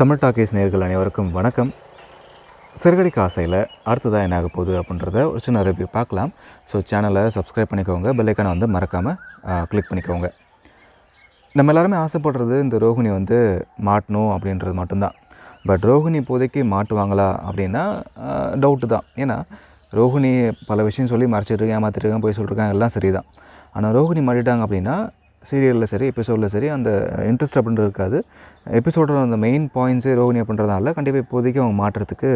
Tamil talkies நேர்கள் அனைவருக்கும் வணக்கம். சிறுகடி காசையில் அடுத்ததாக என்ன ஆக போகுது அப்படின்றத ஒரு சின்ன ரிவ்யூ பார்க்கலாம். ஸோ சேனலை சப்ஸ்கிரைப் பண்ணிக்கோங்க. பெல்லைக்கானை வந்து மறக்காமல் கிளிக் பண்ணிக்கோங்க. நம்ம எல்லாருமே ஆசைப்படுறது இந்த ரோஹிணி வந்து மாட்டணும் அப்படின்றது மட்டும்தான். பட் ரோஹிணி இப்போதைக்கு மாட்டுவாங்களா அப்படின்னா டவுட்டு தான். ஏன்னா ரோஹிணி பல விஷயம் சொல்லி மறைச்சிட்ருக்கேன் இருக்கேன் போய் சொல்லிருக்கேன் எல்லாம் சரி தான் ஆனால் ரோஹிணி மாட்டிட்டாங்க அப்படின்னா சீரியலில் சரி எபிசோடில் சரி அந்த இன்ட்ரெஸ்ட் அப்படின்றது இருக்காது. எபிசோடோட அந்த மெயின் பாயிண்ட்ஸே ரோஹினி அப்படின்றதால கண்டிப்பாக இப்போதைக்கு அவங்க மாற்றுறதுக்கு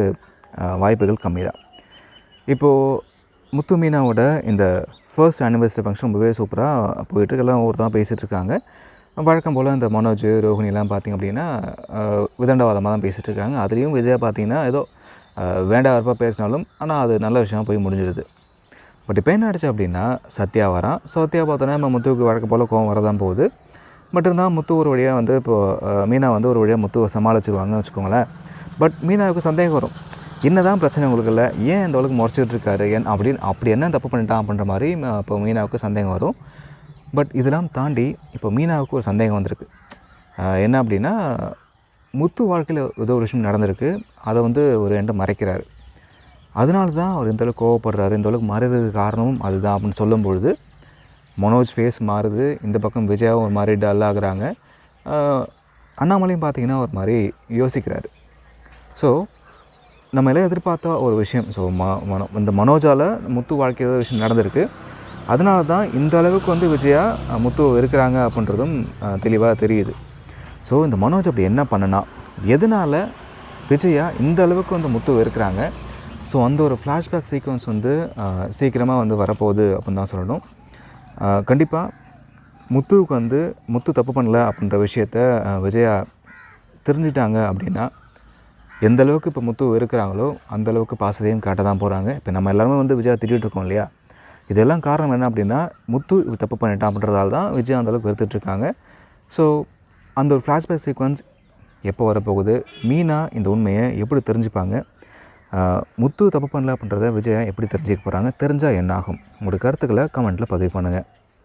வாய்ப்புகள் கம்மி தான் இப்போது முத்து மீனாவோட இந்த ஃபர்ஸ்ட் ஆனிவர்சரி ஃபங்க்ஷன் ரொம்பவே சூப்பராக போயிட்டு எல்லாம் ஒருத்தான் பேசிகிட்டு இருக்காங்க. வழக்கம் போல் இந்த மனோஜ் ரோஹினிலாம் பார்த்திங்க அப்படின்னா விதண்டவாதமாக தான் பேசிகிட்டு இருக்காங்க. அதுலேயும் விஜயா பார்த்தீங்கன்னா ஏதோ வேண்டாம் வரப்பாக பேசினாலும் ஆனால் அது நல்ல விஷயமாக போய் முடிஞ்சிடுது. பட் இப்போ என்ன ஆயிடுச்சு அப்படின்னா சத்யா வரான். சத்யா பார்த்தோன்னா நம்ம முத்துவுக்கு வழக்கு போல் கோவம் வரதான் போகுது. பட் இருந்தால் முத்து ஒரு வழியாக வந்து இப்போது மீனா வந்து ஒரு வழியாக முத்துவை சமாளிச்சிருவாங்கன்னு வச்சுக்கோங்களேன். பட் மீனாவுக்கு சந்தேகம் வரும். என்ன தான் பிரச்சனை உங்களுக்கு இல்லை ஏன் இந்த அளவுக்கு முறைச்சிட்ருக்காரு ஏன் அப்படின்னு அப்படி என்ன தப்பு பண்ணிட்டான் அப்படின்ற மாதிரி இப்போ மீனாவுக்கு சந்தேகம் வரும். பட் இதெல்லாம் தாண்டி இப்போ மீனாவுக்கு ஒரு சந்தேகம் வந்திருக்கு. என்ன அப்படின்னா முத்து வாழ்க்கையில் ஏதோ ஒரு விஷயம் நடந்திருக்கு. அதை வந்து ஒரு எண்டை மறைக்கிறாரு. அதனால தான் அவர் இந்த அளவுக்கு கோவப்படுறாரு இந்த அளவுக்கு மாறுறதுக்கு காரணமும் அதுதான் அப்படின்னு சொல்லும் பொழுது மனோஜ் ஃபேஸ் மாறுது இந்த பக்கம் விஜயாவும் ஒரு மாதிரி டல் ஆகுறாங்க. அண்ணாமலையும் பார்த்தீங்கன்னா ஒரு மாதிரி யோசிக்கிறாரு. ஸோ நம்ம எல்லாம் எதிர்பார்த்த ஒரு விஷயம். ஸோ ம மனோ இந்த மனோஜால் முத்து வாழ்க்கையில் ஒரு விஷயம் நடந்திருக்கு. அதனால தான் இந்த அளவுக்கு வந்து விஜயா முத்து இருக்கிறாங்க அப்படின்றதும் தெளிவாக தெரியுது. ஸோ இந்த மனோஜ் அப்படி என்ன பண்ணனா எதனால் விஜயா இந்த அளவுக்கு வந்து முத்து இருக்கிறாங்க ஸோ அந்த ஒரு ஃப்ளாஷ்பேக் சீக்வன்ஸ் வந்து சீக்கிரமாக வந்து வரப்போகுது அப்படின்னு தான் சொல்லணும். கண்டிப்பாக முத்துவுக்கு வந்து முத்து தப்பு பண்ணல அப்படின்ற விஷயத்த விஜயா தெரிஞ்சிட்டாங்க அப்படின்னா எந்த அளவுக்கு இப்போ முத்து இருக்கிறாங்களோ அந்த அளவுக்கு பாசத்தையும் காட்ட தான் போகிறாங்க இப்போ நம்ம எல்லாருமே வந்து விஜயா திட்டிகிட்ருக்கோம் இல்லையா? இதெல்லாம் காரணம் என்ன அப்படின்னா முத்து இப்படி தப்பு பண்ணிட்டான் அப்படின்றதால தான் விஜயா அந்த அளவுக்கு வெறுத்துட்டு இருக்காங்க. ஸோ அந்த ஒரு ஃப்ளாஷ்பேக் சீக்வன்ஸ் எப்போ வரப்போகுது? மீனா இந்த உண்மையை எப்படி தெரிஞ்சுப்பாங்க? முத்து தப்பு பண்ணல அப்படின்றத விஜயா எப்படி தெரிஞ்சுக்க போகிறாங்க தெரிஞ்சால் என்ன ஆகும் உங்களோட கருத்துக்களை கமெண்ட்டில் பதிவு பண்ணுங்கள்